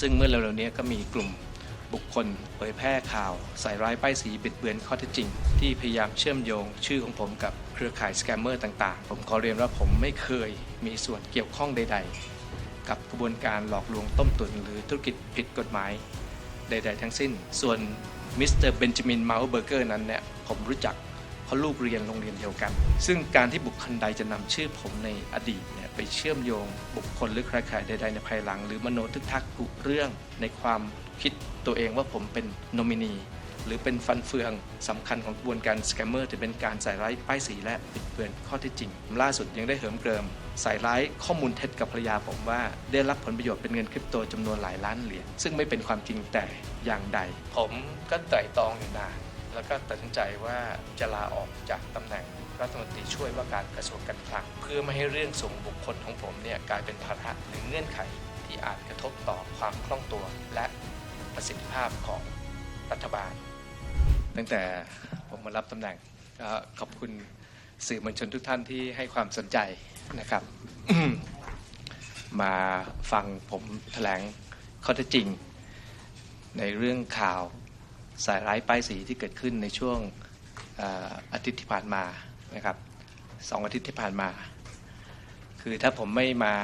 ซึ่งเมื่อเร็วๆนี้ก็มีกลุ่มบุคคลเผยแพร่ข่าว ใส่ร้ายป้ายสีบิดเบือนข้อเท็จจริง ที่พยายามเชื่อมโยงชื่อของผมกับเครือข่ายสแกมเมอร์ต่างๆ ผมขอเรียนว่าผมไม่เคยมีส่วนเกี่ยวข้องใด ๆ กับกระบวนการหลอกลวงต้มตุ๋นหรือธุรกิจผิดกฎหมาย ใด ๆ ทั้งสิ้น ส่วนมิสเตอร์เบนจามินมาลเบอร์เกอร์นั้นเนี่ยผมรู้จัก เพราะลูกเรียนโรงเรียนเดียวกัน ซึ่งการที่บุคคลใดจะนำชื่อผมในอดีตเนี่ยไปเชื่อมโยงบุคคลหรือใครๆใดๆในภายหลัง หรือมโนทึกทักกุเรื่องในความคิดตัวเองว่าผมเป็นโนมินีหรือเป็นฟันเฟืองสำคัญของกระบวนการสแกมเมอร์จะเป็นการใส่ร้ายป้ายสีและปิดเบือนข้อเท็จจริง ล่าสุดยังได้เหิมเกริม ใส่ร้ายข้อมูลเท็จกับภรรยาผมว่า ได้รับผลประโยชน์เป็นเงินคริปโตจำนวนหลายล้านเหรียญซึ่งไม่เป็นความจริงแต่อย่างใด ผมก็ไตร่ตรองอยู่นาน แล้วก็ตัดสินใจว่าจะลาออกจากตำแหน่งรัฐมนตรีช่วยว่าการกระทรวงการคลังเพื่อไม่ให้เรื่องส่งบุคคลของผมเนี่ยกลายเป็นภาระหรือเงื่อนไขที่อาจกระทบต่อความคล่องตัวและประสิทธิภาพของรัฐบาล ตั้งแต่ผมมารับตำแหน่งก็ขอบคุณสื่อมวลชนทุกท่านที่ให้ความสนใจนะครับ มาฟังผมแถลงข้อเท็จจริง ในเรื่องข่าว สายร้ายป้ายสีที่เกิดขึ้นในช่วงอาทิตย์ที่ผ่านมานะครับสองอาทิตย์ที่ผ่านมา คือถ้าผมไม่มา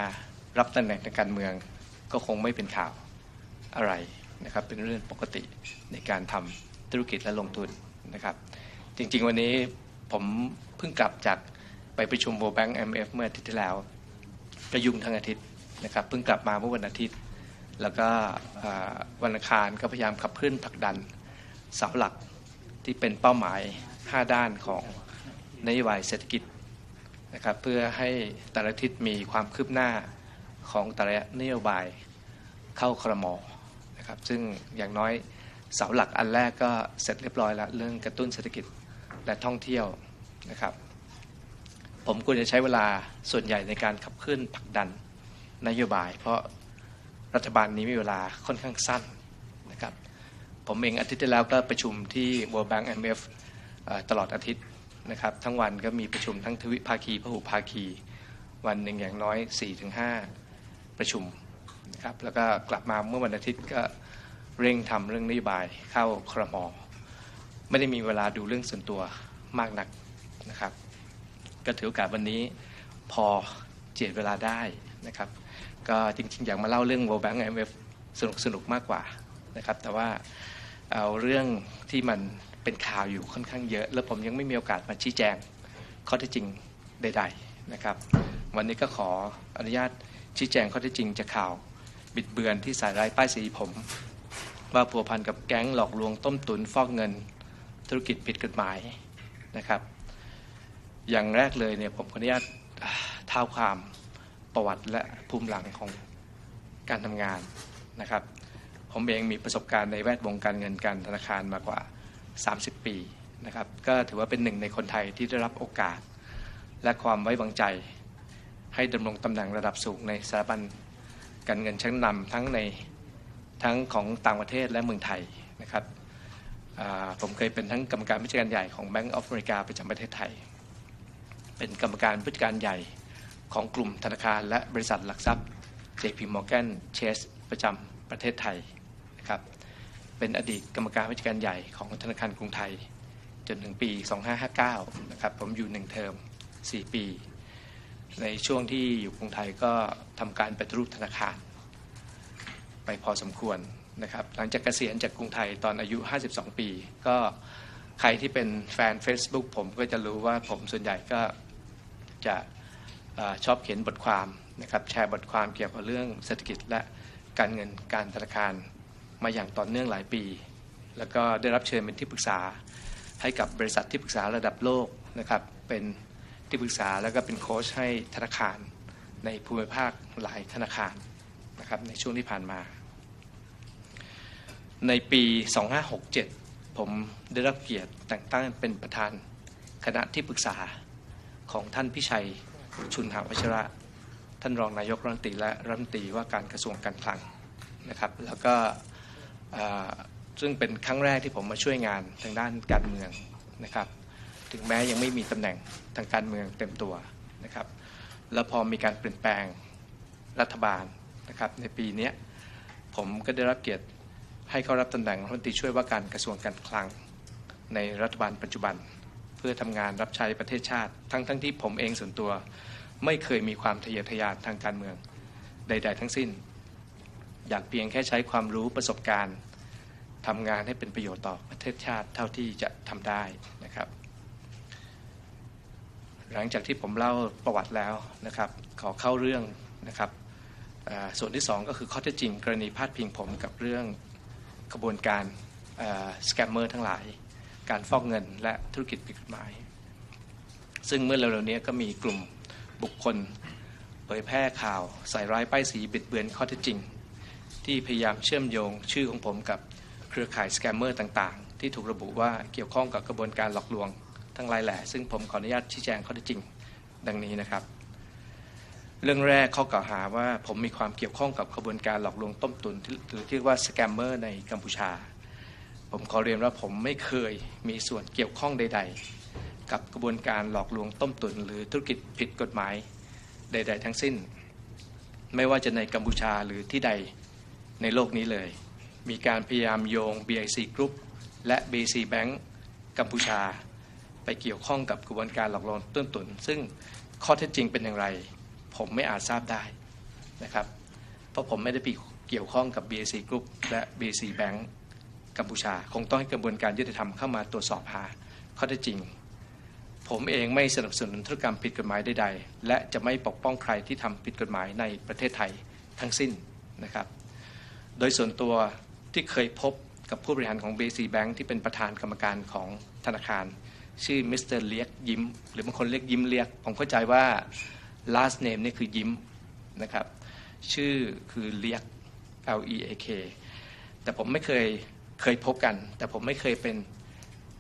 รับตำแหน่งทางการเมืองก็คงไม่เป็นข่าวอะไรนะครับเป็นเรื่องปกติในการทำธุรกิจและลงทุนนะครับ จริงๆวันนี้ผมเพิ่งกลับจากไปประชุม World Bank IMF เมื่ออาทิตย์ที่แล้วก็ยุ่งทั้งอาทิตย์นะครับเพิ่งกลับมาเมื่อวันอาทิตย์ แล้วก็วันอังคารก็พยายามขับเคลื่อนผลักดัน เสาหลักที่เป็นเป้าหมาย 5 ด้านของนโยบายเศรษฐกิจนะครับเพื่อให้แต่ละทิศมีความคืบหน้าของแต่ละนโยบายเข้าครมนะครับซึ่งอย่างน้อยเสาหลักอันแรกก็เสร็จเรียบร้อยแล้วเรื่องกระตุ้นเศรษฐกิจและท่องเที่ยวนะครับผมควรจะใช้เวลาส่วนใหญ่ในการขับเคลื่อนผลักดันนโยบาย เพราะรัฐบาลนี้มีเวลาค่อนข้างสั้น ผมเองอาทิตย์ที่แล้วก็ประชุมที่ World Bank IMF เอ่อตลอดอาทิตย์นะครับทั้งวันก็มีประชุมทั้งทวิภาคีพหุภาคี วันหนึ่งอย่างน้อย 4-5 ประชุมนะครับแล้วก็กลับมาเมื่อวันอาทิตย์ก็เร่งทำเรื่องนโยบายเข้าครมไม่ได้มีเวลาดูเรื่องส่วนตัวมากนักนะครับก็ถือโอกาสวันนี้พอเจียดเวลาได้นะครับก็จริงๆ อยากมาเล่าเรื่อง World Bank IMF สนุกสนุกๆมากกว่า นะครับ แต่ว่าเอาเรื่องที่มันเป็นข่าวอยู่ค่อนข้างเยอะ แล้วผมยังไม่มีโอกาสมาชี้แจงข้อเท็จจริงใด ๆนะครับ วันนี้ก็ขออนุญาตชี้แจงข้อเท็จจริงจากข่าวบิดเบือนที่สายร้ายป้ายสีผม ว่าผัวพันกับแก๊งหลอกลวงต้มตุนฟอกเงิน ธุรกิจผิดกฎหมายนะครับ อย่างแรกเลยเนี่ยผมขออนุญาตเท้าความประวัติและภูมิหลังของการทำงานนะครับ ผมเองมีประสบการณ์ในแวดวงการเงินการธนาคารมากว่า 30 ปีนะครับ ก็ถือว่าเป็นหนึ่งในคนไทยที่ได้รับโอกาส และความไว้วางใจ ให้ดำรงตำแหน่งระดับสูงในสถาบันการเงินชั้นนำทั้งในทั้งของต่างประเทศและเมืองไทยนะครับผมเคยเป็นทั้งกรรมการผู้จัดการใหญ่ของ Bank of America ประจำประเทศไทย เป็นกรรมการผู้จัดการใหญ่ของกลุ่มธนาคารและบริษัทหลักทรัพย์ JP Morgan Chase ประจำประเทศไทย นะครับ เป็นอดีตกรรมการผู้จัดการใหญ่ของธนาคารกรุงไทย จนถึงปี 2559 นะครับ ผมอยู่หนึ่งเทอม 4 ปี ในช่วงที่อยู่กรุงไทยก็ทำการปฏิรูปธนาคาร ไปพอสมควรนะครับ หลังจากเกษียณจากกรุงไทยตอนอายุ 52 ปี ก็ใครที่เป็นแฟน Facebook ผมก็จะรู้ว่าผมส่วนใหญ่ก็จะอชอบเขียนบทความนะครับแชร์บทความเกี่ยวกับเรื่องเศรษฐกิจและการเงินการธนาคาร มาอย่างต่อเนื่องหลายปี แล้วก็ได้รับเชิญเป็นที่ปรึกษาให้กับบริษัทที่ปรึกษาระดับโลกนะครับเป็นที่ปรึกษาแล้วก็เป็นโค้ชให้ธนาคารในภูมิภาคหลายธนาคารนะครับในช่วงที่ผ่านมา ในปี 2567 ผมได้รับเกียรติแต่งตั้งเป็นประธานคณะที่ปรึกษาของท่านพิชัยชุนหาวัชระ ท่านรองนายกรัฐมนตรีและรัฐมนตรีว่าการกระทรวงการคลังนะครับ แล้วก็ ซึ่งเป็นครั้งแรกที่ผมมาช่วยงานทางด้านการเมืองนะครับ ถึงแม้ยังไม่มีตำแหน่งทางการเมืองเต็มตัวนะครับ แล้วพอมีการเปลี่ยนแปลงรัฐบาลนะครับ ในปีนี้ผมก็ได้รับเกียรติให้เข้ารับตำแหน่งรัฐมนตรีช่วยว่าการกระทรวงการคลังในรัฐบาลปัจจุบัน เพื่อทำงานรับใช้ประเทศชาติ ทั้งทั้งที่ผมเองส่วนตัว ไม่เคยมีความทะเยอทะยานทางการเมืองใด ๆ ทั้งสิ้น อยากเพียงแค่ใช้ความรู้ประสบการณ์ทำงานให้เป็นประโยชน์ต่อประเทศชาติเท่าที่จะทำได้นะครับ หลังจากที่ผมเล่าประวัติแล้วนะครับ ขอเข้าเรื่องนะครับส่วนที่ 2 ก็คือข้อเท็จจริง กรณีพาดพิงผมกับเรื่องกระบวนการสแกมเมอร์ทั้งหลาย การฟอกเงินและธุรกิจผิดกฎหมาย ซึ่งเมื่อเร็วๆนี้ก็มีกลุ่มบุคคล เผยแพร่ข่าวใส่ร้ายป้ายสีบิดเบือนข้อเท็จจริง ที่พยายามเชื่อมโยงชื่อของผมกับเครือข่ายสแกมเมอร์ต่างๆ ที่ถูกระบุว่าเกี่ยวข้องกับกระบวนการหลอกลวง ทั้งหลายแหล่ซึ่งผมขออนุญาตชี้แจงข้อเท็จจริงดังนี้นะครับ เรื่องแรกข้อกล่าวหาว่าผมมีความเกี่ยวข้องกับกระบวนการหลอกลวงต้มตุนหรือที่เรียกว่าสแกมเมอร์ในกัมพูชา ผมขอเรียนว่าผมไม่เคยมีส่วนเกี่ยวข้องใด ๆ กับกระบวนการหลอกลวงต้มตุนหรือธุรกิจผิดกฎหมายใด ๆ ทั้งสิ้น ไม่ว่าจะในกัมพูชาหรือที่ใด ในโลกนี้เลย มีการพยายามโยง BIC Group และ BC Bank กัมพูชา ไปเกี่ยวข้องกับกระบวนการหลอกลวงต้นตุน ซึ่งข้อเท็จจริงเป็นอย่างไร ผมไม่อาจทราบได้นะครับ เพราะผมไม่ได้ไปเกี่ยวข้องกับ BAC Group และ BC Bank กัมพูชา คงต้องให้กระบวนการยุติธรรมเข้ามาตรวจสอบหาข้อเท็จจริง ผมเองไม่สนับสนุนธุรกรรมผิดกฎหมายใดๆ และจะไม่ปกป้องใครที่ทำผิดกฎหมายในประเทศไทยทั้งสิ้นนะครับ โดยส่วนตัวที่เคยพบกับผู้บริหารของ BC Bank ที่เป็นประธานกรรมการของธนาคาร ชื่อมิสเตอร์เลียกยิ้ม หรือบางคนเรียกยิ้มเลียก ผมเข้าใจว่า last name นี่คือยิ้มนะครับ ชื่อคือเลียก L E A K แต่ผมไม่เคยเคยพบกัน แต่ผมไม่เคยเป็น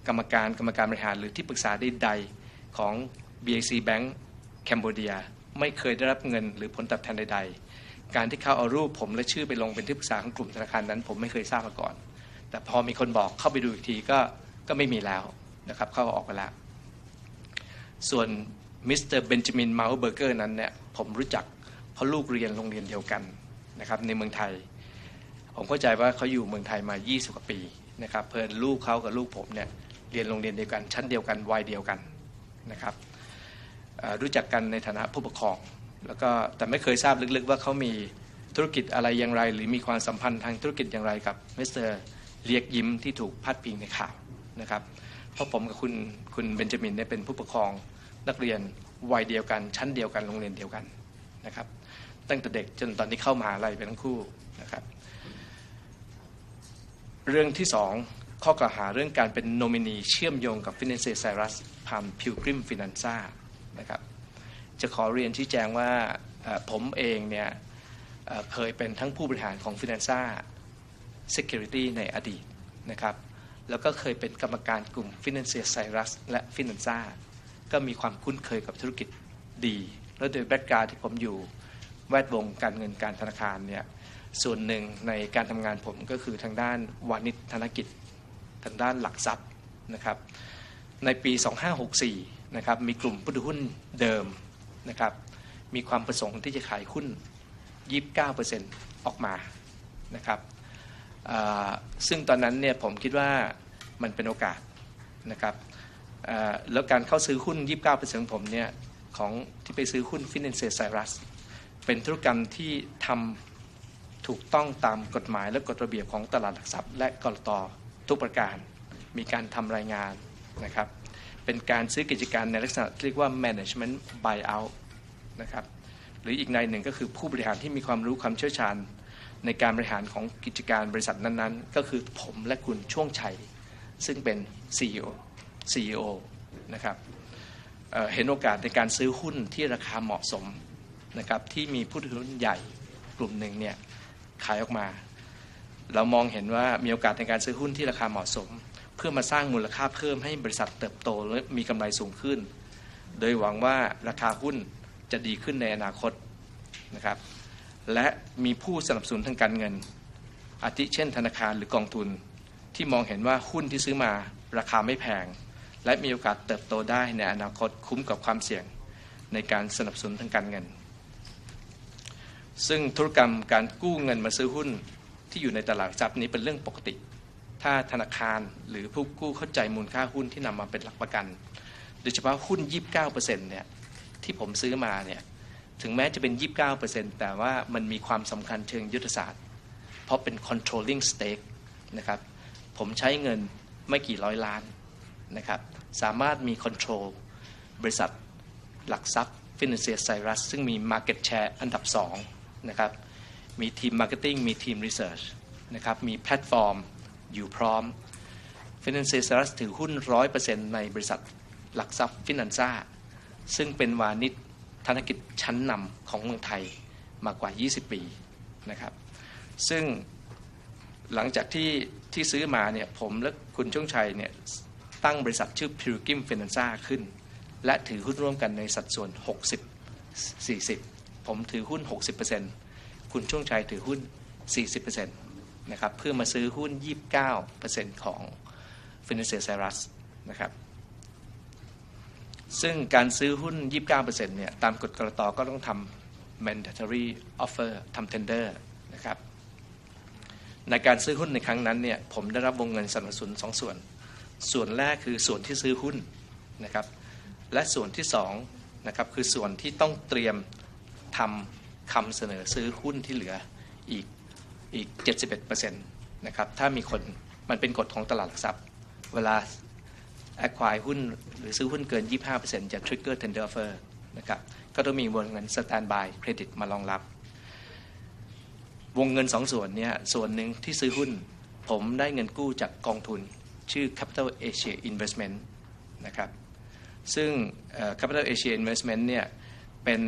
กรรมการกรรมการบริหารหรือที่ปรึกษาใดๆของ BAC Bank แคนเบเดียไม่เคยได้รับเงินหรือผลตอบแทนใดๆ การที่เขาเอารูปผมและชื่อไปลงเป็นที่ปรึกษาของกลุ่มธนาคารนั้น ผมไม่เคยทราบมาก่อน แต่พอมีคนบอกเข้าไปดูอีกทีก็ก็ไม่มีแล้วนะครับเขาออกไปแล้วส่วนมิสเตอร์เบนจามินมาลเบอร์เกอร์นั้นเนี่ยผมรู้จักเพราะลูกเรียนโรงเรียนเดียวกันนะครับในเมืองไทย ผมเข้าใจว่าเขาอยู่เมืองไทยมา 20 กว่าปีนะครับเพื่อนลูกเขากับลูกผมเนี่ยเรียนโรงเรียนเดียวกัน ชั้นเดียวกันวัยเดียวกันนะครับรู้จักกันในฐานะผู้ปกครอง แล้วก็แต่ไม่เคยทราบลึกๆ ว่าเขามีธุรกิจอะไรอย่างไร หรือมีความสัมพันธ์ทางธุรกิจอย่างไรกับมิสเตอร์เลียกยิ้มที่ถูกพาดพิงในข่าวนะครับเพราะผมกับคุณคุณเบนจามินเนี่ยเป็นผู้ปกครองนักเรียนวัยเดียวกัน ชั้นเดียวกันโรงเรียนเดียวกันนะครับ ตั้งแต่เด็กจนตอนนี้เข้ามหาลัยไปทั้งคู่นะครับเรื่องที่สองข้อกล่าวหาเรื่องการเป็นโนมินีเชื่อมโยงกับฟินแลนเซียไซรัสผ่านพิวกริมฟินันซ่านะครับ จะขอเรียนชี้แจงว่าผมเองเนี่ยเคยเป็นทั้งผู้บริหารของฟินันซ่า Security ในอดีตนะครับ แล้วก็เคยเป็นกรรมการกลุ่ม Financial Cyrus และ Finanza ก็มีความคุ้นเคยกับธุรกิจดี แล้วโดยแบ็กกราวที่ผมอยู่แวดวงการเงินการธนาคารเนี่ยส่วนหนึ่งในการทำงานผมก็คือทางด้านวานิชธนกิจ ทางด้านหลักทรัพย์นะครับ ในปี 2564 นะครับ มีกลุ่มผู้ถือหุ้นเดิม นะครับมีความประสงค์ที่จะขายหุ้น 29%ออกมานะครับซึ่งตอนนั้นเนี่ยผมคิดว่ามันเป็นโอกาสนะครับแล้วการเข้าซื้อหุ้น 29%ของผมเนี่ยของที่ไปซื้อหุ้น f i n a n c e Cyrus เป็นธุรกรรมที่ทำถูกต้องตามกฎหมายและกฎระเบียบของตลาดหลักทรัพย์ และกรตทุกประการ มีการทำรายงานนะครับ เป็นการซื้อกิจการในลักษณะเรียกว่า management buyout นะครับหรืออีกในหนึ่งก็คือผู้บริหารที่มีความรู้ความเชี่ยวชาญ ในการบริหารของกิจการบริษัทนั้นๆ ก็คือผมและคุณช่วงชัย ซึ่งเป็น CEO CEO นะครับเเห็นโอกาสในการซื้อหุ้นที่ราคาเหมาะสมนะครับที่มีผู้ถือหุ้นใหญ่กลุ่มหนึ่งเนี่ยขายออกมา เรามองเห็นว่ามีโอกาสในการซื้อหุ้นที่ราคาเหมาะสม เพื่อมาสร้างมูลค่าเพิ่มให้บริษัทเติบโตและมีกำไรสูงขึ้น โดยหวังว่าราคาหุ้นจะดีขึ้นในอนาคตนะครับ และมีผู้สนับสนุนทางการเงิน อาทิเช่นธนาคารหรือกองทุน ที่มองเห็นว่าหุ้นที่ซื้อมาราคาไม่แพง และมีโอกาสเติบโตได้ในอนาคตคุ้มกับความเสี่ยงในการสนับสนุนทางการเงิน ซึ่งธุรกรรมการกู้เงินมาซื้อหุ้นที่อยู่ในตลาดหลักทรัพย์นี้เป็นเรื่องปกติ ถ้าธนาคารหรือผู้กู้เข้าใจมูลค่าหุ้นที่นำมาเป็นหลักประกัน โดยเฉพาะหุ้น 29%เนี่ยที่ผมซื้อมาเนี่ยถึงแม้จะเป็น 29%แต่ว่ามันมีความสำคัญเชิงยุทธศาสตร์ เพราะเป็น controlling stake นะครับ ผมใช้เงินไม่กี่ร้อยล้านนะครับ สามารถมี control บริษัทหลักทรัพย์ Financial Cyrus ซึ่งมี market share อันดับ 2 นะครับ มีทีม marketing มีทีม research นะครับ มีแพลตฟอร์ม อยู่พร้อม Financial Cyrus ถือหุ้น100%ในบริษัทหลักทรัพย์ฟินันซ่า ซึ่งเป็นวานิชธนกิจชั้นนำของเมืองไทยมากว่า 20 ปีนะครับ ซึ่งหลังจากที่ที่ซื้อมาเนี่ยผมและคุณช่วงชัยเนี่ยตั้งบริษัทชื่อ p i r g i m Finanza ขึ้น และถือหุ้นร่วมกันในสัดส่วน 60 40 ผมถือหุ้น 60%คุณช่วงชัยถือหุ้น 40% นะครับเพื่อมาซื้อหุ้น 29%ของ Financial Cyrus นะครับซึ่งการซื้อหุ้น 29%เนี่ยตามกฎกรตก็ต้องทำ mandatory offer ทำ tender นะครับในการซื้อหุ้นในครั้งนั้นเนี่ยผมได้รับวงเงินสนับสนุนสองส่วน ส่วนแรกคือส่วนที่ซื้อหุ้นนะครับและส่วนที่สองนะครับคือส่วนที่ต้องเตรียมทำคำเสนอซื้อหุ้นที่เหลืออีก อีก 71%นะครับถ้ามีคนมันเป็นกฎของตลาดหลักทรัพย์ เวลา acquire หุ้นหรือซื้อหุ้นเกิน 25%จะ trigger tender offer นะครับก็ต้องมีวงเงิน standby credit มารองรับ วงเงินสองส่วนเนี่ยส่วนหนึ่งที่ซื้อหุ้น ผมได้เงินกู้จากกองทุน ชื่อ Capital Asia Investment นะครับซึ่ง Capital Asia Investment เนี่ยเป็น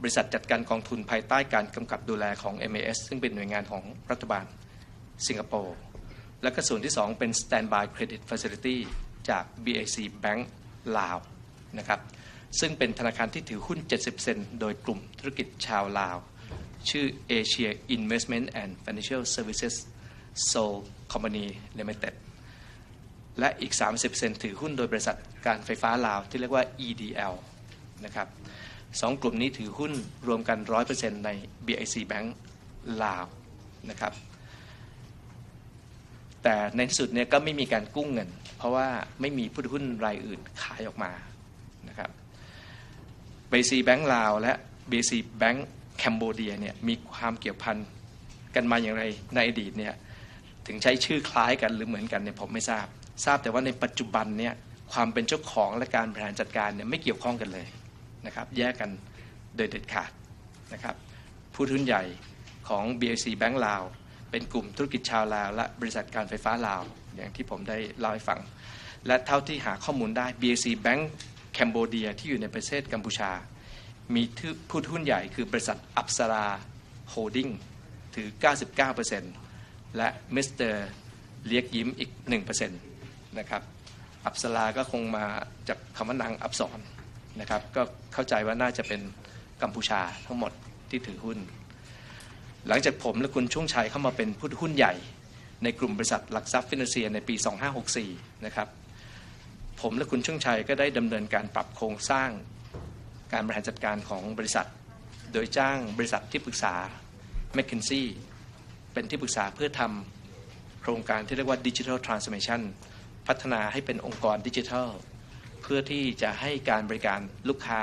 บริษัทจัดการกองทุนภายใต้การกำกับดูแลของ MAS ซึ่งเป็นหน่วยงานของรัฐบาลสิงคโปร์ และก็ส่วนที่ 2 เป็น Standby Credit Facility จาก BAC Bank ลาวนะครับซึ่งเป็นธนาคารที่ถือหุ้น 70%โดยกลุ่มธุรกิจชาวลาว ชื่อ Asia Investment and Financial Services Seoul Company Limited และอีก 30%ถือหุ้นโดยบริษัทการไฟฟ้าลาวที่เรียกว่า EDL นะครับ สองกลุ่มนี้ถือหุ้นรวมกัน 100%ใน BIC Bank ลาวนะครับ แต่ในที่สุดเนี่ยก็ไม่มีการกู้เงิน เพราะว่าไม่มีผู้ถือหุ้นรายอื่นขายออกมานะครับ BIC Bank ลาวและ BIC Bank แคนเบเดียเนี่ยมีความเกี่ยวพันกันมาอย่างไรในอดีตเนี่ยถึงใช้ชื่อคล้ายกันหรือเหมือนกันเนี่ยผมไม่ทราบ ทราบแต่ว่าในปัจจุบันเนี่ยความเป็นเจ้าของและการบริหารจัดการเนี่ยไม่เกี่ยวข้องกันเลย นะครับแยกกันโดยเด็ดขาดนะครับผู้ทุนใหญ่ของ BIC Bank ลาวเป็นกลุ่มธุรกิจชาวลาว และบริษัทการไฟฟ้าลาว อย่างที่ผมได้เล่าให้ฟัง และเท่าที่หาข้อมูลได้ BIC Bank แคนเบเดียที่อยู่ในประเทศกัมพูชา มีผู้ทุนใหญ่คือบริษัทอัปสราโฮลดิ้งถือ 99%และมิสเตอร์เลียกยิ้มอีก 1%นะครับอัปสราก็คงมาจากคำว่านางอับสร นะครับก็เข้าใจว่าน่าจะเป็นกัมพูชาทั้งหมดที่ถือหุ้น หลังจากผมและคุณช่วงชัยเข้ามาเป็นผู้หุ้นใหญ่ ในกลุ่มบริษัทหลักทรัพย์ฟินแลนเซียในปี 2564 นะครับผมและคุณช่วงชัยก็ได้ดำเนินการปรับโครงสร้างการบริหารจัดการของบริษัท โดยจ้างบริษัทที่ปรึกษา m c k เคนซี่เป็นที่ปรึกษาเพื่อทำโครงการที่เรียกว่าดิจิทัลทรานส์เมชันพัฒนาให้เป็นองค์กรดิจิทัล เพื่อที่จะให้การบริการลูกค้า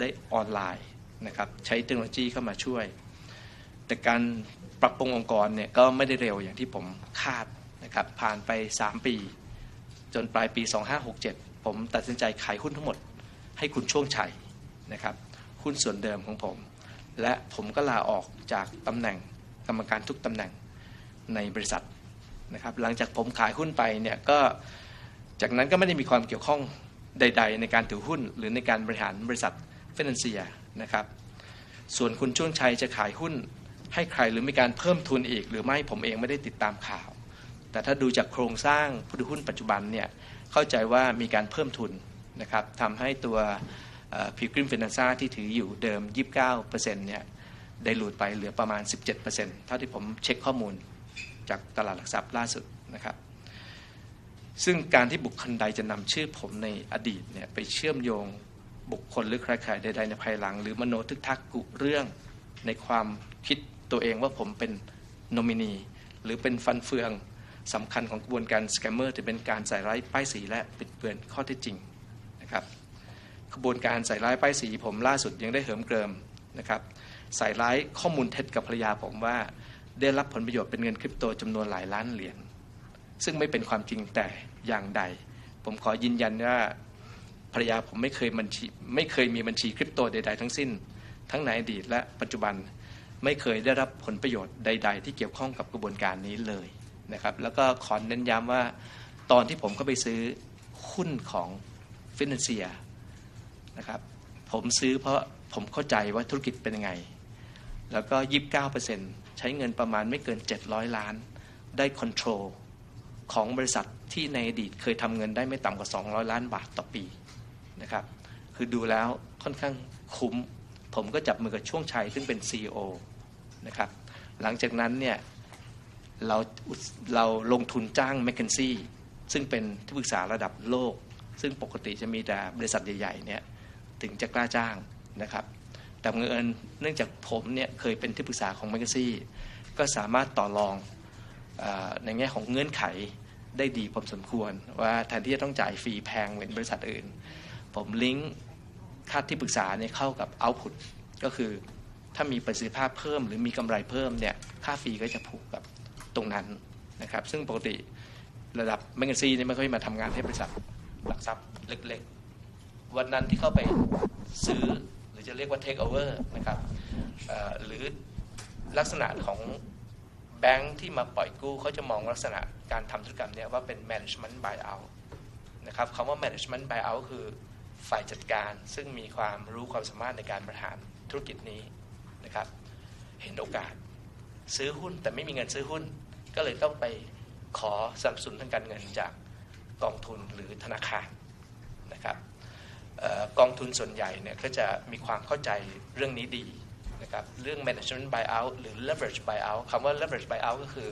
ได้ออนไลน์นะครับใช้เทคโนโลยีเข้ามาช่วย แต่การปรับปรุงองค์กรเนี่ยก็ไม่ได้เร็วอย่างที่ผมคาดนะครับผ่านไป 3 ปี จนปลายปี 2567 ผมตัดสินใจขายหุ้นทั้งหมด ให้คุณช่วงชัยนะครับหุ้นส่วนเดิมของผม และผมก็ลาออกจากตำแหน่งกรรมการทุกตำแหน่งในบริษัทนะครับหลังจากผมขายหุ้นไปเนี่ยก็จากนั้นก็ไม่ได้มีความเกี่ยวข้อง ใด ๆ ในการถือหุ้น หรือในการบริหารบริษัทเฟนเซียนะครับ ส่วนคุณช่วงชัยจะขายหุ้นให้ใครหรือมีการเพิ่มทุนอีก หรือไม่ผมเองไม่ได้ติดตามข่าว แต่ถ้าดูจากโครงสร้างผู้ถือหุ้นปัจจุบันเนี่ยเข้าใจว่ามีการเพิ่มทุนนะครับทำให้ตัวพิกริมฟินแลนซ่าที่ถืออยู่เดิม 29%เนี่ยได้หลุดไปเหลือประมาณ 17%เท่าที่ผมเช็คข้อมูลจากตลาดหลักทรัพย์ล่าสุดนะครับ ซึ่งการที่บุคคลใดจะนำชื่อผมในอดีตเนี่ยไปเชื่อมโยงบุคคลหรือใครๆใดๆในภายหลัง หรือมโนทึกทักกุเรื่องในความคิดตัวเองว่าผมเป็นโนมินี หรือเป็นฟันเฟืองสำคัญของกระบวนการสแกมเมอร์จะเป็นการใส่ร้ายป้ายสีและปิดเบือนข้อเท็จจริงนะครับกระบวนการใส่ร้ายป้ายสีผมล่าสุดยังได้เหิมเกริมนะครับใส่ร้ายข้อมูลเท็จกับภรรยาผมว่า ได้รับผลประโยชน์เป็นเงินคริปโตจำนวนหลายล้านเหรียญซึ่งไม่เป็นความจริงแต่ อย่างใด ผมขอยืนยันว่าภรรยาผมไม่เคยบัญชีไม่เคยมีบัญชีคริปโตใด ๆ ทั้งสิ้น ทั้งในอดีตและปัจจุบันไม่เคยได้รับผลประโยชน์ใด ๆ ที่เกี่ยวข้องกับกระบวนการนี้เลยนะครับแล้วก็ขอเน้นย้ำว่าตอนที่ผมเข้าไปซื้อหุ้นของฟินแลนเซียนะครับผมซื้อเพราะผมเข้าใจว่าธุรกิจเป็นยังไง แล้วก็ 29%ใช้เงินประมาณไม่เกิน 700 ล้าน ได้คอนโทรลของบริษัท ที่ในอดีตเคยทำเงินได้ไม่ต่ำกว่า 200 ล้านบาทต่อปีนะครับคือดูแล้วค่อนข้างคุ้ม ผมก็จับมือกับช่วงชัยซึ่งเป็น CEO นะครับหลังจากนั้นเนี่ยเราเราลงทุนจ้างแมคเคนซี่ซึ่งเป็นที่ปรึกษาระดับโลก ซึ่งปกติจะมีแต่บริษัทใหญ่ๆเนี่ยถึงจะกล้าจ้างนะครับแต่เงินเนื่องจากผมเนี่ยเคยเป็นที่ปรึกษาของแมคเคนซี่ก็สามารถต่อรองอในแง่ของเงื่อนไข ได้ดีพอสมควร ว่าแทนที่จะต้องจ่ายฟรีแพงเหมือนบริษัทอื่น ผมลิงก์ค่าที่ปรึกษาเนี่ยเข้ากับเอาพุตก็คือถ้ามีประสิทธิภาพเพิ่ม หรือมีกำไรเพิ่มเนี่ยค่าฟรีก็จะผูกกับตรงนั้นนะครับ ซึ่งปกติระดับแมกกาซีนี่ไม่ค่อยมาทำงานให้บริษัทหลักทรัพย์เล็กๆ วันนั้นที่เข้าไปซื้อหรือจะเรียกว่าเทคโอเวอร์นะครับหรือลักษณะของ แบงค์ที่มาปล่อยกู้เขาจะมองลักษณะการทำธุรกรรมนี้ว่าเป็น management buyout นะครับคำว่า management buyout คือฝ่ายจัดการซึ่งมีความรู้ความสามารถในการบริหารธุรกิจนี้นะครับ เห็นโอกาสซื้อหุ้นแต่ไม่มีเงินซื้อหุ้น ก็เลยต้องไปขอสนับสนุนทางการเงินจากกองทุนหรือธนาคารนะครับออกองทุนส่วนใหญ่เนี่ยก็จะมีความเข้าใจเรื่องนี้ดี นะครับเรื่อง management buyout หรือ leverage buyout คำว่า leverage buyout ก็คือ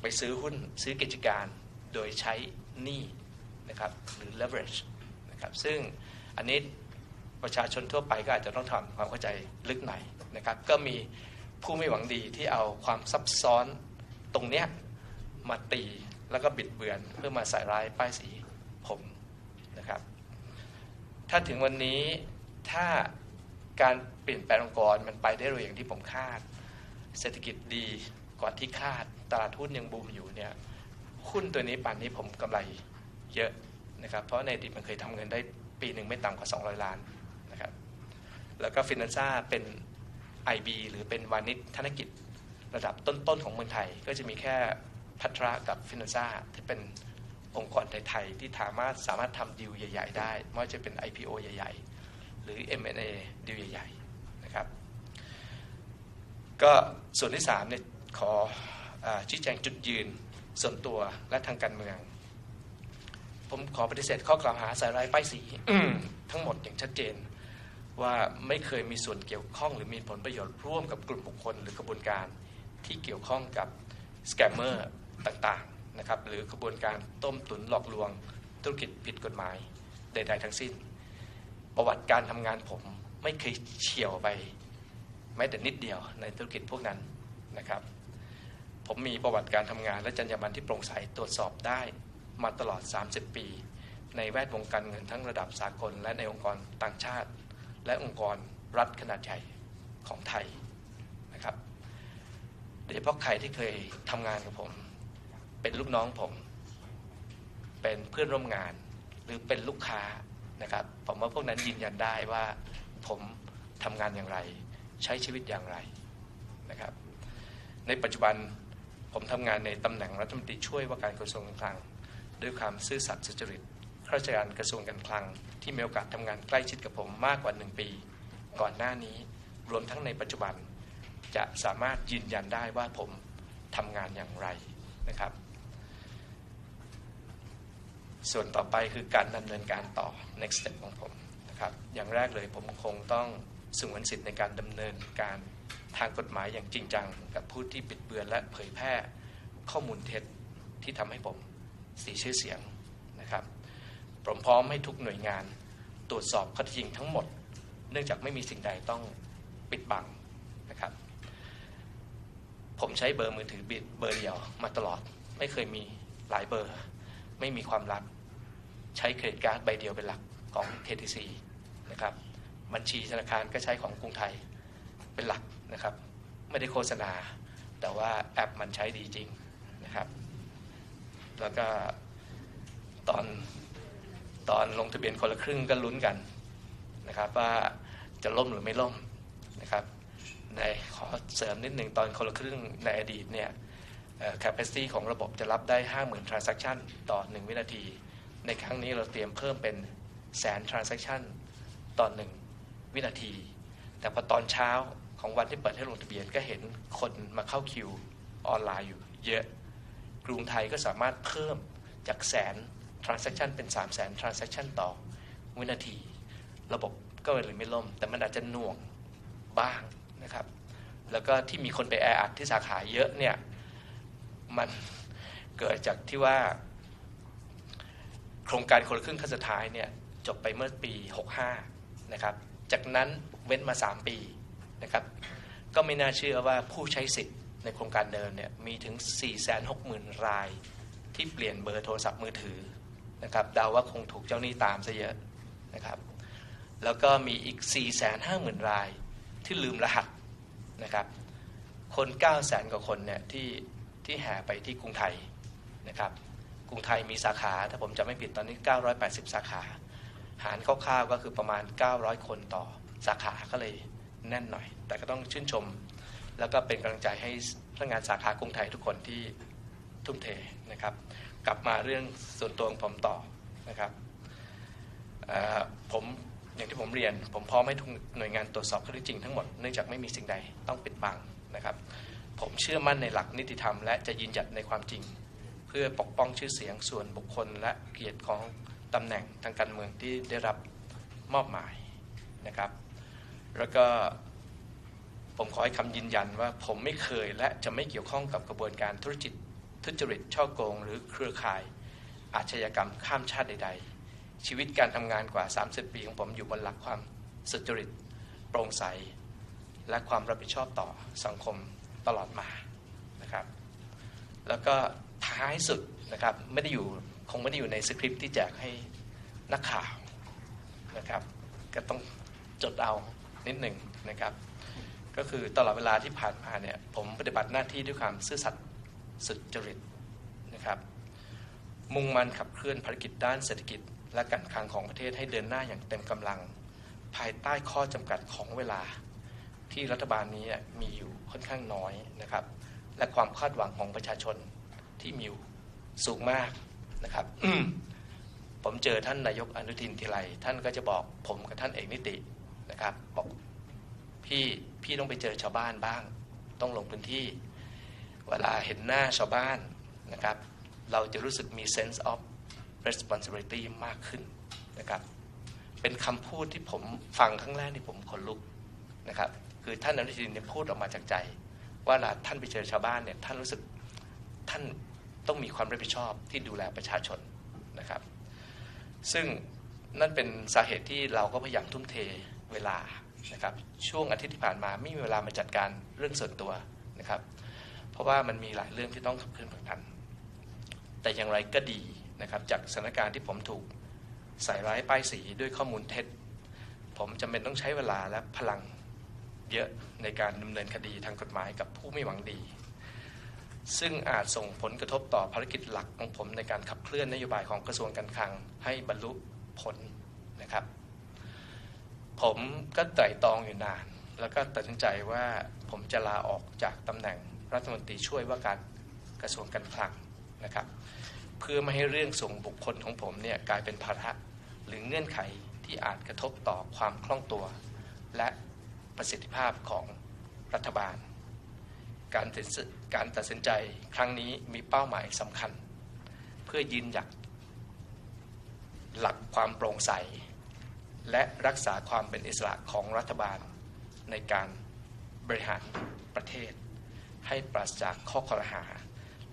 ไปซื้อหุ้นซื้อกิจการโดยใช้หนี้นะครับหรือ leverage นะครับซึ่งอันนี้ประชาชนทั่วไปก็อาจจะต้องทำความเข้าใจลึกหน่อยนะครับก็มีผู้ไม่หวังดีที่เอาความซับซ้อนตรงเนี้ยมาตีแล้วก็บิดเบือนเพื่อมาใส่ร้ายป้ายสีผมนะครับ ถ้าถึงวันนี้ถ้า การเปลี่ยนแปลงองค์กรมันไปได้เร็วอย่างที่ผมคาด เศรษฐกิจดีกว่าที่คาด ตลาดหุ้นยังบูมอยู่เนี่ยหุ้นตัวนี้ป่านนี้ผมกำไรเยอะนะครับเพราะในอดีตมันเคยทำเงินได้ปีหนึ่งไม่ต่ำกว่า 200 ล้านนะครับแล้วก็ฟินแลนซ่าเป็น IB หรือเป็นวานิชธนกิจระดับต้นๆของเมืองไทย ก็จะมีแค่พัทรากับฟินแลนซ่าที่เป็นองค์กรไทยๆที่สามารถสามารถทำดีลใหญ่ ๆ ได้ไม่ว่าจะเป็น IPO ใหญ่ ๆ หรือ M&A ดีลใหญ่ๆนะครับก็ส่วนที่3เนี่ยขออชี้แจงจุดยืนส่วนตัวและทางการเมือง ผมขอปฏิเสธข้อกล่าวหาใส่ร้ายป้ายสีทั้งหมดอย่างชัดเจนว่าไม่เคยมีส่วนเกี่ยวข้องหรือมีผลประโยชน์ร่วมกับกลุ่มบุคคลหรือกระบวนการที่เกี่ยวข้องกับสแกมเมอร์ต่างๆนะครับหรือกระบวนการต้มตุนหลอกลวงธุรกิจผิดกฎหมายใดๆทั้งสิ้น ประวัติการทำงานผมไม่เคยเฉียวไปแม้แต่นิดเดียวในธุรกิจพวกนั้นนะครับ ผมมีประวัติการทำงาน และจรรยาบรรณที่โปร่งใสตรวจสอบได้มาตลอด 30 ปี ในแวดวงการเงินทั้งระดับสากล และในองค์กรต่างชาติ และองค์กรรัฐขนาดใหญ่ของไทยนะครับโดยเฉพาะใครที่เคยทำงานกับผม เป็นลูกน้องผม เป็นเพื่อนร่วมงานหรือเป็นลูกค้า นะครับผมว่าพวกนั้นยืนยันได้ว่าผมทำงานอย่างไร ใช้ชีวิตอย่างไรนะครับ ในปัจจุบันผมทำงานในตำแหน่งรัฐมนตรีช่วยว่าการกระทรวงการคลัง ด้วยความซื่อสัตย์สุจริตข้าราชการกระทรวงการคลัง ที่มีโอกาสทำงานใกล้ชิดกับผมมากกว่าหนึ่งปี ก่อนหน้านี้รวมทั้งในปัจจุบันจะสามารถยืนยันได้ว่าผมทำงานอย่างไรนะครับ ส่วนต่อไปคือการดำเนินการต่อ next step ของผมนะครับอย่างแรกเลยผมคงต้องสงวนสิทธิ์ในการดำเนินการทางกฎหมายอย่างจริงจัง กับผู้ที่ปิดเบือนและเผยแพร่ข้อมูลเท็จที่ทำให้ผมเสียชื่อเสียงนะครับผมพร้อมให้ทุกหน่วยงานตรวจสอบข้อเท็จจริงทั้งหมด เนื่องจากไม่มีสิ่งใดต้องปิดบังนะครับผมใช้เบอร์มือถือเบอร์เดียวมาตลอด ไม่เคยมีหลายเบอร์ ไม่มีความลับ ใช้เครดิตการ์ดใบเดียวเป็นหลักของ KTC นะครับบัญชีธนาคารก็ใช้ของกรุงไทยเป็นหลักนะครับ ไม่ได้โฆษณา แต่ว่าแอปมันใช้ดีจริงนะครับ แล้วก็ตอนตอนลงทะเบียนคนละครึ่งก็ลุ้นกันนะครับ ว่าจะล่มหรือไม่ล่มนะครับในขอเสริมนิดหนึ่งตอนคนละครึ่งในอดีตเนี่ย capacity ของระบบจะรับได้ 50,000 transaction ต่อ 1 วินาที ในครั้งนี้เราเตรียมเพิ่มเป็นแสน transaction ต่อ 1 วินาที แต่พอตอนเช้าของวันที่เปิดให้ลงทะเบียนก็เห็นคนมาเข้าคิวออนไลน์อยู่เยอะ กรุงไทยก็สามารถเพิ่มจากแสน transaction เป็น 3 0 0แสน transaction ต่อวินาที ระบบก็เลยไม่ล่ม แต่มันอาจจะหน่วงบ้างนะครับ แล้วก็ที่มีคนไปแออัดที่สาขาเยอะเนี่ย มันเกิดจากที่ว่า โครงการคนละครึ่งขั้นสุดท้ายเนี่ยจบไปเมื่อปี 65 นะครับ จากนั้นเว้นมา 3 ปีนะครับ ก็ไม่น่าเชื่อว่าผู้ใช้สิทธิ์ในโครงการเดิมเนี่ยมีถึง 460,000 รายที่เปลี่ยนเบอร์โทรศัพท์มือถือนะครับเดาว่าคงถูกเจ้าหนี้ตามซะเยอะนะครับ แล้วก็มีอีก 450,000 รายที่ลืมรหัสนะครับ คน 900,000 กว่าคนเนี่ยที่ ที่แห่ไปที่กรุงไทยนะครับ กรุงไทยมีสาขา ถ้าผมจำไม่ผิดตอนนี้ 980 สาขา หารคร่าวๆก็คือประมาณ 900 คนต่อสาขาก็เลยแน่นหน่อย แต่ก็ต้องชื่นชม แล้วก็เป็นกำลังใจให้พนักงานสาขากรุงไทยทุกคนที่ทุ่มเทนะครับ กลับมาเรื่องส่วนตัวของผมต่อนะครับผมอย่างที่ผมเรียน ผมพร้อมให้ทุกหน่วยงานตรวจสอบข้อเท็จจริงทั้งหมด เนื่องจากไม่มีสิ่งใดต้องปิดบังนะครับ ผมเชื่อมั่นในหลักนิติธรรม และจะยืนหยัดในความจริง เพื่อปกป้องชื่อเสียงส่วนบุคคลและเกียรติของตำแหน่งทางการเมืองที่ได้รับมอบหมายนะครับ แล้วก็ผมขอให้คำยืนยันว่าผมไม่เคยและจะไม่เกี่ยวข้องกับกระบวนการธุรกิจทุจริตช่อโกง หรือเครือข่าย อาชญากรรมข้ามชาติใด ๆ ชีวิตการทำงานกว่า 30 ปีของผมอยู่บนหลักความสุจริต โปร่งใส และความรับผิดชอบต่อสังคม ตลอดมานะครับ แล้วก็ท้ายสุดนะครับไม่ได้อยู่คงไม่ได้อยู่ในสคริปต์ที่แจกให้นักข่าวนะครับ ก็ต้องจดเอานิดหนึ่งนะครับ ก็คือตลอดเวลาที่ผ่านมาเนี่ยผมปฏิบัติหน้าที่ด้วยความซื่อสัตย์สุจริตนะครับ มุ่งมั่นขับเคลื่อนภารกิจด้านเศรษฐกิจ และการคลังของประเทศให้เดินหน้าอย่างเต็มกำลัง ภายใต้ข้อจำกัดของเวลา ที่รัฐบาลนี้มีอยู่ค่อนข้างน้อยนะครับ และความคาดหวังของประชาชนที่มีอยู่สูงมากนะครับ ผมเจอท่านนายกอนุทินทีไรท่านก็จะบอกผมกับท่านเอกนิตินะครับบอกพี่พี่ต้องไปเจอชาวบ้านบ้าง ต้องลงพื้นที่ เวลาเห็นหน้าชาวบ้านนะครับ เราจะรู้สึกมี sense of responsibility มากขึ้นนะครับ เป็นคำพูดที่ผมฟังครั้งแรกที่ผมขนลุกนะครับ คือท่านอนุทินเนี่ยพูดออกมาจากใจ ว่าเวลาท่านไปเจอชาวบ้านเนี่ยท่านรู้สึกท่านต้องมีความรับผิดชอบที่ดูแลประชาชนนะครับ ซึ่งนั่นเป็นสาเหตุที่เราก็พยายามทุ่มเทเวลานะครับช่วงอาทิตย์ที่ผ่านมาไม่มีเวลามาจัดการเรื่องส่วนตัวนะครับ เพราะว่ามันมีหลายเรื่องที่ต้องขับเคลื่อนผลักดัน แต่อย่างไรก็ดีนะครับจากสถานการณ์ที่ผมถูกใส่ร้ายป้ายสีด้วยข้อมูลเท็จ ผมจำเป็นต้องใช้เวลาและพลัง เยอะในการดำเนินคดีทางกฎหมายกับผู้ไม่หวังดี ซึ่งอาจส่งผลกระทบต่อภารกิจหลักของผมในการขับเคลื่อนนโยบายของกระทรวงการคลังให้บรรลุผลนะครับ ผมก็ไตร่ตรองอยู่นาน แล้วก็ตัดสินใจว่าผมจะลาออกจากตำแหน่งรัฐมนตรีช่วยว่าการกระทรวงการคลังนะครับ เพื่อไม่ให้เรื่องส่งบุคคลของผมเนี่ยกลายเป็นภาระหรือเงื่อนไขที่อาจกระทบต่อความคล่องตัว และ ประสิทธิภาพของรัฐบาล การตัดสินการตัดสินใจครั้งนี้มีเป้าหมายสำคัญ เพื่อยืนหยัดหลักความโปร่งใส และรักษาความเป็นอิสระของรัฐบาลในการบริหารประเทศ ให้ปราศจากข้อคอรหา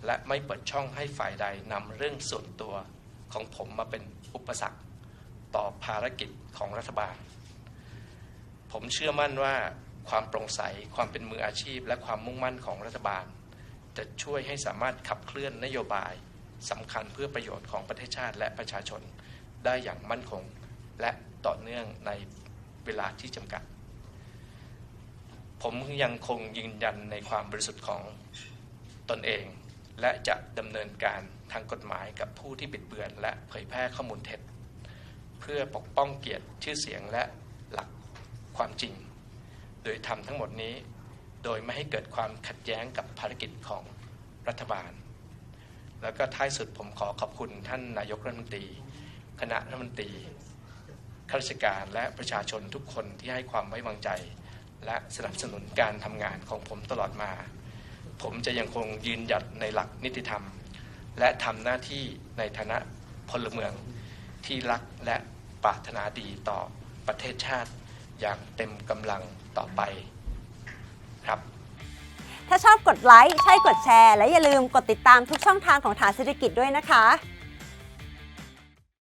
และไม่เปิดช่องให้ฝ่ายใดนำเรื่องส่วนตัวของผมมาเป็นอุปสรรค ต่อภารกิจของรัฐบาล ผมเชื่อมั่นว่าความโปร่งใส ความเป็นมืออาชีพ และความมุ่งมั่นของรัฐบาล จะช่วยให้สามารถขับเคลื่อนนโยบายสำคัญเพื่อประโยชน์ของประเทศชาติและประชาชนได้อย่างมั่นคง และต่อเนื่องในเวลาที่จำกัด ผมยังคงยืนยันในความบริสุทธิ์ของตนเอง และจะดำเนินการทางกฎหมายกับผู้ที่บิดเบือน และเผยแพร่ข้อมูลเท็จ เพื่อปกป้องเกียรติชื่อเสียงและ ความจริง โดยทำทั้งหมดนี้ โดยไม่ให้เกิดความขัดแย้งกับภารกิจของรัฐบาล แล้วก็ท้ายสุดผมขอขอบคุณท่านนายกรัฐมนตรี คณะรัฐมนตรีข้าราชการและประชาชนทุกคนที่ให้ความไว้วางใจ และสนับสนุนการทำงานของผมตลอดมา ผมจะยังคงยืนหยัดในหลักนิติธรรม และทำหน้าที่ในฐานะพลเมืองที่รักและปรารถนาดีต่อประเทศชาติ อย่างเต็มกำลังต่อไปครับ ถ้าชอบกดไลค์ ใช่กดแชร์ และอย่าลืมกดติดตามทุกช่องทางของฐานเศรษฐกิจด้วยนะคะ